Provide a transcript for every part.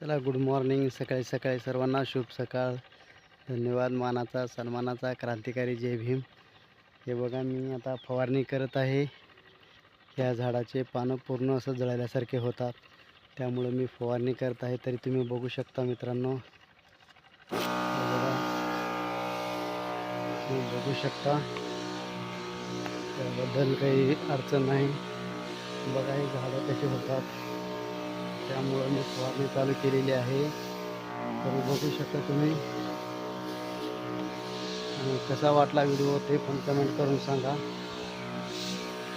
चला good morning सकाळी सकाळी सर्वांना शुभ सकाळ. धन्यवाद. मानाचा सन्मानाचा क्रांतिकारी जय भीम. हे बघा मी आता फवारणी करत आहे. या झाडाचे पानं पूर्ण असं जळाल्यासारखे होतात. त्यामुळं मी फवारणी करत आहे. तरी तुम्ही बघू शकता मित्रांनो. तुम्ही बघू शकता. त्याबद्दल काही अडचण नाही. बघा हे झाडं कशी होतात. त्यामुळं मी फवारणी चालू केलेली आहे. तर बघू शकता तुम्ही. कसा वाटला व्हिडिओ ते पण कमेंट करून सांगा.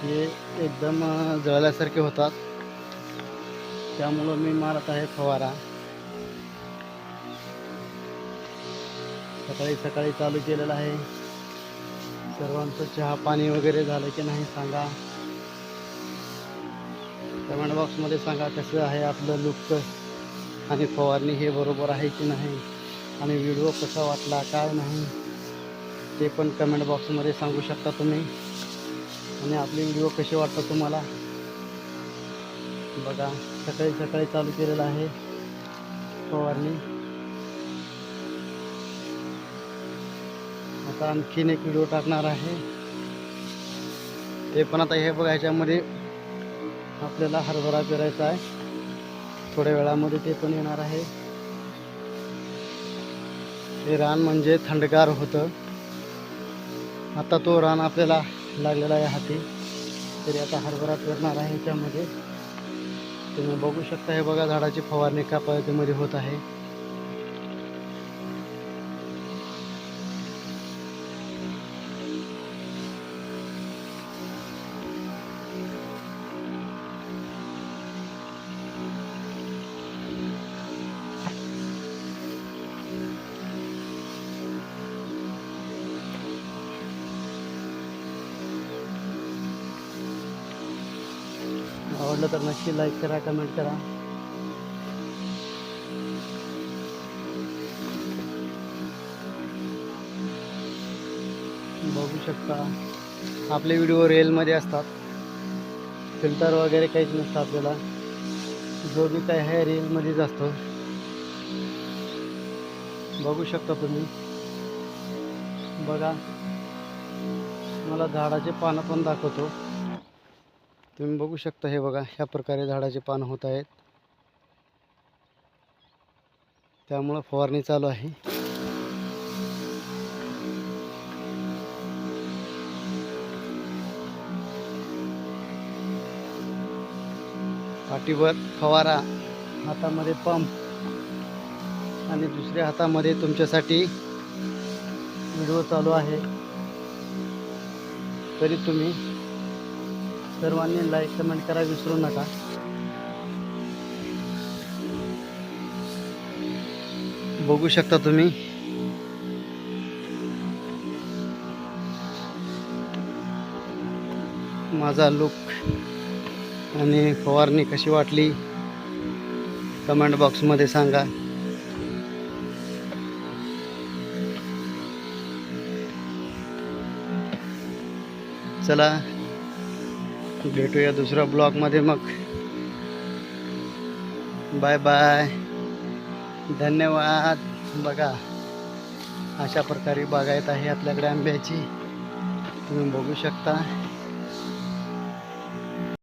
हे एकदम जळल्यासारखे होतात. त्यामुळं मी मारत आहे फवारा. सकाळी सकाळी चालू केलेलं आहे. सर्वांचं चहा पाणी वगैरे झालं की नाही सांगा. कमेंट बॉक्समध्ये सांगा कसं आहे आपलं लुक आणि फवारणी हे बरोबर आहे की नाही? आणि व्हिडिओ कसा वाटला काय नाही ते पण कमेंट बॉक्समध्ये सांगू शकता तुम्ही. आणि आपले व्हिडिओ कसे वाटतात तुम्हाला? बघा सकाळी सकाळी चालू केलेलं आहे फवारणी. आता आणखीन एक व्हिडिओ टाकणार आहे. ते पण आता हे बघा ह्याच्यामध्ये आपल्याला हरभरा पेरायचा आहे. थोड्या वेळामध्ये ते पण येणार आहे. हे रान म्हणजे थंडगार होतं. आता तो रान आपल्याला लागलेला आहे हाती. तरी आता हरभरा पेरणार आहे त्यामध्ये तुम्ही बघू शकता हे बघा झाडाची फवारणी का पद्धतीमध्ये होत आहे. आवडलं तर नक्की लाईक करा कमेंट करा. बघू शकता. आपले व्हिडिओ रेलमध्ये असतात. फिल्टर वगैरे काहीच नसतं आपल्याला. जो बी काय आहे रेलमध्येच असतो. बघू शकता तुम्ही. बघा. मला झाडाचे पानं पण दाखवतो. तुम्ही बघू शकता हे बघा ह्या प्रकारे झाडाचे पानं होत आहेत. त्यामुळं फवारणी चालू आहे. पाठीवर फवारा हातामध्ये पंप आणि दुसऱ्या हातामध्ये तुमच्यासाठी व्हिडिओ चालू आहे. तरी तुम्ही सर्वांनी लाईक कमेंट करा विसरू नका. बघू शकता तुम्ही. माझा लुक आणि फवारणी कशी वाटली कमेंट बॉक्समध्ये सांगा. चला भेटूया दुसऱ्या ब्लॉगमध्ये मग. बाय बाय धन्यवाद. बघा अशा प्रकारे बागायत आहे आपल्याकडे आंब्याची. तुम्ही बघू शकता.